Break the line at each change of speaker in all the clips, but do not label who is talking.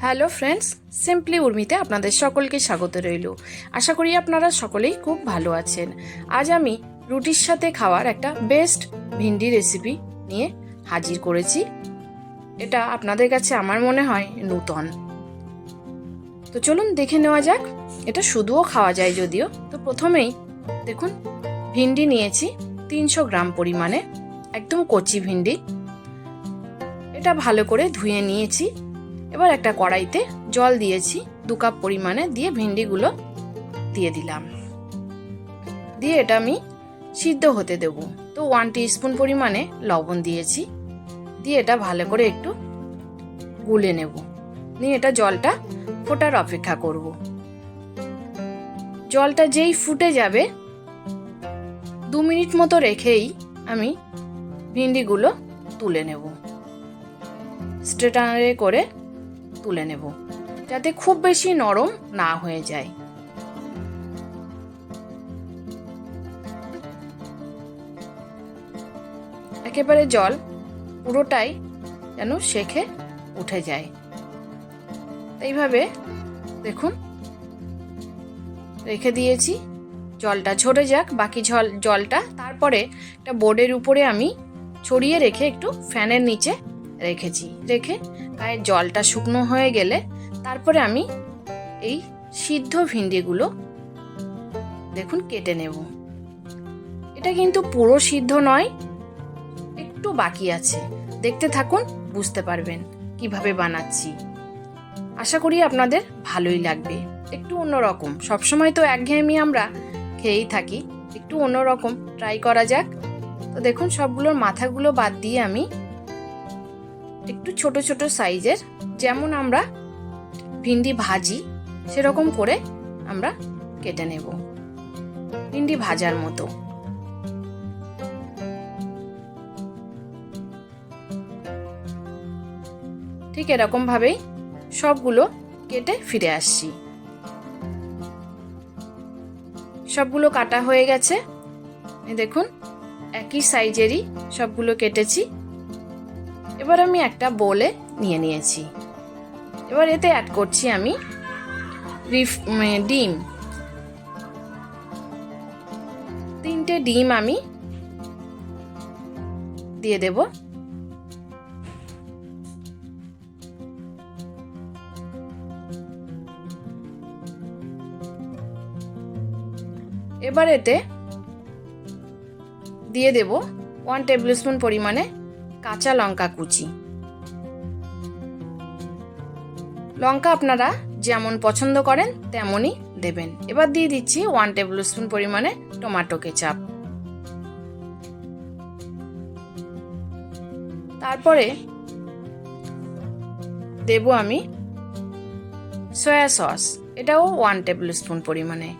Hello friends simply উর্মিতে আপনাদের সকলকে স্বাগত রইল। আশা করি আপনারা সকলেই খুব ভালো আছেন। আজ আমি রুটির সাথে খাওয়ার একটা বেস্ট ভিন্ডি রেসিপি নিয়ে হাজির করেছি। এটা আপনাদের কাছে আমার মনে হয় নূতন। তো চলুন দেখে নেওয়া যাক। এটা শুধুও খাওয়া যায় যদিও। তো প্রথমেই দেখুন, ভিন্ডি নিয়েছি তিনশো গ্রাম পরিমাণে, একদম কচি ভিন্ডি। এটা ভালো করে ধুয়ে নিয়েছি। এবার একটা কড়াইতে জল দিয়েছি, দু কাপ পরিমাণে দিয়ে ভেন্ডিগুলো দিয়ে দিলাম। দিয়ে এটা আমি সিদ্ধ হতে দেব। তো ওয়ান স্পুন পরিমাণে লবণ দিয়েছি। দিয়ে এটা ভালো করে একটু গুলে নেব। নিয়ে এটা জলটা ফোটার অপেক্ষা করব। জলটা যেই ফুটে যাবে, দু মিনিট মতো রেখেই আমি ভিন্ডিগুলো তুলে নেব। স্ট্রেটারে করে তুলে নেব, যাতে খুব বেশি নরম না হয়ে যায়। একেবারে জল পুরোটাই যেন শেখে উঠে যায়। এইভাবে দেখুন, রেখে দিয়েছি, জলটা ঝরে যাক, বাকি জল জলটা তারপরে একটা বোর্ডের উপরে আমি ছড়িয়ে রেখে একটু ফ্যানের নিচে রেখেছি। রেখে গায়ের জলটা শুকনো হয়ে গেলে তারপরে আমি এই সিদ্ধ ভিন্ডিগুলো দেখুন কেটে নেব। এটা কিন্তু পুরো সিদ্ধ নয়, একটু বাকি আছে। দেখতে থাকুন, বুঝতে পারবেন কীভাবে বানাচ্ছি। আশা করি আপনাদের ভালোই লাগবে। একটু অন্যরকম। সবসময় তো একঘেয়েমি আমরা খেয়েই থাকি। একটু অন্যরকম। ট্রাই করা যাক। তো দেখুন, সবগুলোর মাথাগুলো বাদ দিয়ে আমি একটু ছোট ছোট সাইজের, যেমন আমরা ভিন্ডি ভাজি, সেরকম করে আমরা কেটে নেব। ভিন্ডি ভাজার মতো। ঠিক এরকম ভাবেই সবগুলো কেটে ফিরে আসছি। সবগুলো কাটা হয়ে গেছে। দেখুন, একই সাইজেরই সবগুলো কেটেছি। এবার আমি একটা বোলে নিয়ে নিয়েছি। এবার এতে অ্যাড করছি আমি রিফ ডিম। তিনটে ডিম আমি দিয়ে দেব। এবার এতে দিয়ে দেব ওয়ান টেবিল স্পুন পরিমাণে কাঁচা লঙ্কা কুচি। লঙ্কা আপনারা যেমন পছন্দ করেন, তেমনই দেবেন। এবার দিয়ে দিচ্ছি ওয়ান টেবিল স্পুন পরিমাণে টমেটো কেচাপ তারপরে দেব আমি সয়া সস এটাও ওয়ান টেবিল স্পুন পরিমাণে।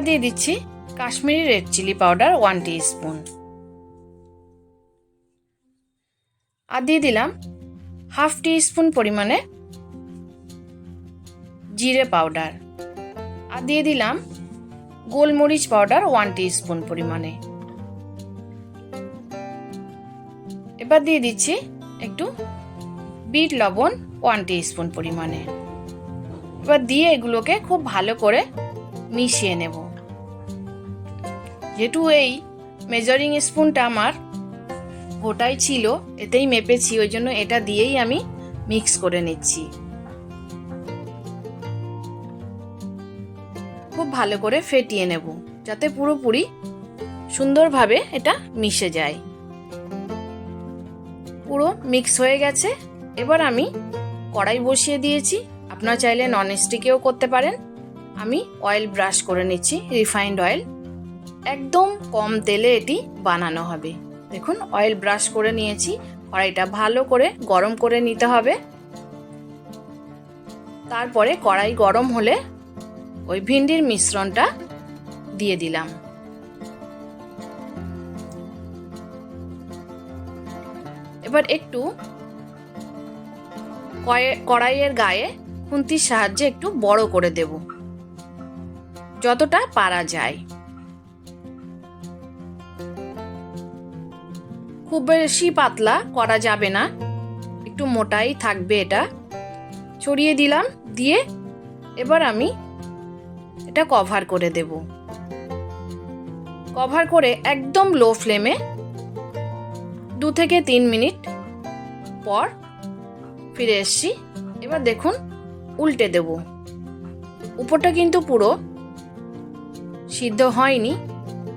এবার দিয়ে দিচ্ছি Kashmiri red chilli powder one spoon আর দিয়ে দিলাম হাফ টি স্পুন পরিমাণে জিরে পাউডার। আর দিয়ে দিলাম গোলমরিচ পাউডার ওয়ান স্পুন পরিমাণে। এবার দিয়ে দিচ্ছি একটু বিট লবণ ওয়ান স্পুন পরিমাণে। এবার দিয়ে এগুলোকে খুব ভালো করে মিশিয়ে নেব। যেহেতু এই মেজারিং স্পুনটা আমার গোটাই ছিল, এতেই মেপেছি, ওই জন্য এটা দিয়েই আমি মিক্স করে নিচ্ছি। খুব ভালো করে ফেটিয়ে নেব, যাতে পুরোপুরি সুন্দরভাবে এটা মিশে যায়। পুরো মিক্স হয়ে গেছে, এবার আমি কড়াই বসিয়ে দিয়েছি, আপনারা চাইলে নন স্টিকেও করতে পারেন। আমি অয়েল ব্রাশ করে নিচ্ছি রিফাইন্ড অয়েল একদম কম তেলে এটি বানানো হবে। দেখুন অয়েল ব্রাশ করে নিয়েছি। কড়াইটা ভালো করে গরম করে নিতে হবে। তারপরে কড়াই গরম হলে ওই ভিন্ডির মিশ্রণটা দিয়ে দিলাম। এবার একটু কড়াইয়ের গায়ে খুন্তির সাহায্যে একটু বড় করে দেব। যতটা পারা যায়। খুব বেশি পাতলা করা যাবে না। একটু মোটাই থাকবে এটা। ছড়িয়ে দিলাম, দিয়ে এবার আমি এটা কভার করে দেব। কভার করে একদম লো ফ্লেমে দু থেকে তিন মিনিট পর ফিরে এসছি। এবার দেখুন, উল্টে দেব। উপরটা কিন্তু পুরো সিদ্ধ হয়নি।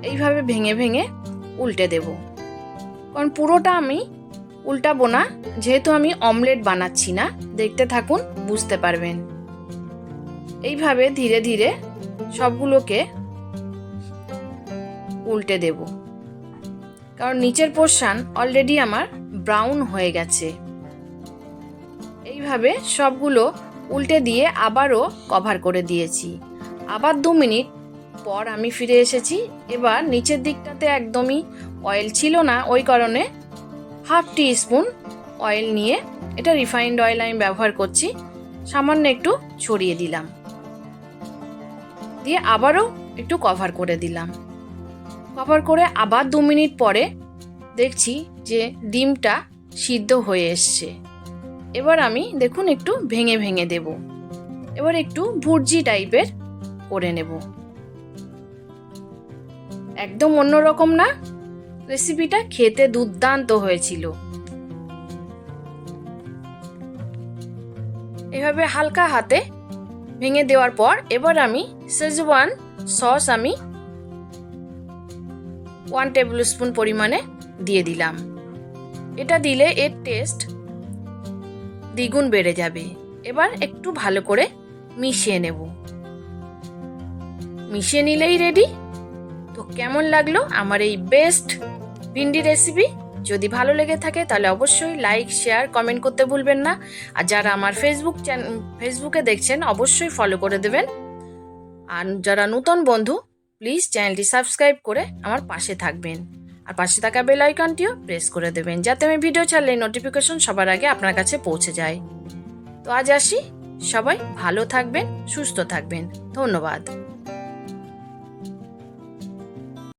এইভাবে ভেঙে ভেঙে উল্টে দেব। কারণ পুরোটা আমি উল্টাবো না, যেহেতু আমি অমলেট বানাচ্ছি না। দেখতে থাকুন, বুঝতে পারবেন। এইভাবে ধীরে ধীরে সবগুলোকে উল্টে দেব। কারণ নিচের পোর্শন অলরেডি আমার ব্রাউন হয়ে গেছে। এইভাবে সবগুলো উল্টে দিয়ে আবারও কভার করে দিয়েছি। আবার দু মিনিট পর আমি ফিরে এসেছি। এবার নিচের দিকটাতে একদমই অয়েল ছিল না, ওই কারণে হাফ টি স্পুন অয়েল নিয়ে এটা রিফাইন্ড অয়েল আমি ব্যবহার করছি, সামান্য একটু ছড়িয়ে দিলাম। দিয়ে আবারও একটু কভার করে দিলাম। কভার করে আবার দু মিনিট পরে দেখছি যে ডিমটা সিদ্ধ হয়ে এসছে। এবার আমি দেখুন একটু ভেঙে ভেঙে দেব। এবার একটু ভুর্জি টাইপের করে নেব। একদম অন্যরকম না রেসিপিটা খেতে দুর্দান্ত হয়েছিল। এভাবে হালকা হাতে ভেঙে দেওয়ার পর এবার আমি সেজওয়ান সস আমি ওয়ান টেবিল স্পুন পরিমাণে দিয়ে দিলাম। এটা দিলে এর টেস্ট দ্বিগুণ বেড়ে যাবে। এবার একটু ভালো করে মিশিয়ে নেব। মিশিয়ে নিলেই রেডি তো কেমন লাগল আমার এই বেস্ট ভিন্ডি রেসিপি যদি ভালো লেগে থাকে তাহলে অবশ্যই লাইক শেয়ার কমেন্ট করতে ভুলবেন না। আর যারা আমার ফেসবুক ফেসবুকে দেখছেন, অবশ্যই ফলো করে দেবেন। আর যারা নতুন বন্ধু প্লিজ চ্যানেলটি সাবস্ক্রাইব করে আমার পাশে থাকবেন। আর পাশে থাকা বেল আইকনটিও প্রেস করে দেবেন, যাতে আমি ভিডিও ছাড়লে নোটিফিকেশন সবার আগে আপনার কাছে পৌঁছে যায়। তো আজ আসি। সবাই ভালো থাকবেন, সুস্থ থাকবেন। ধন্যবাদ।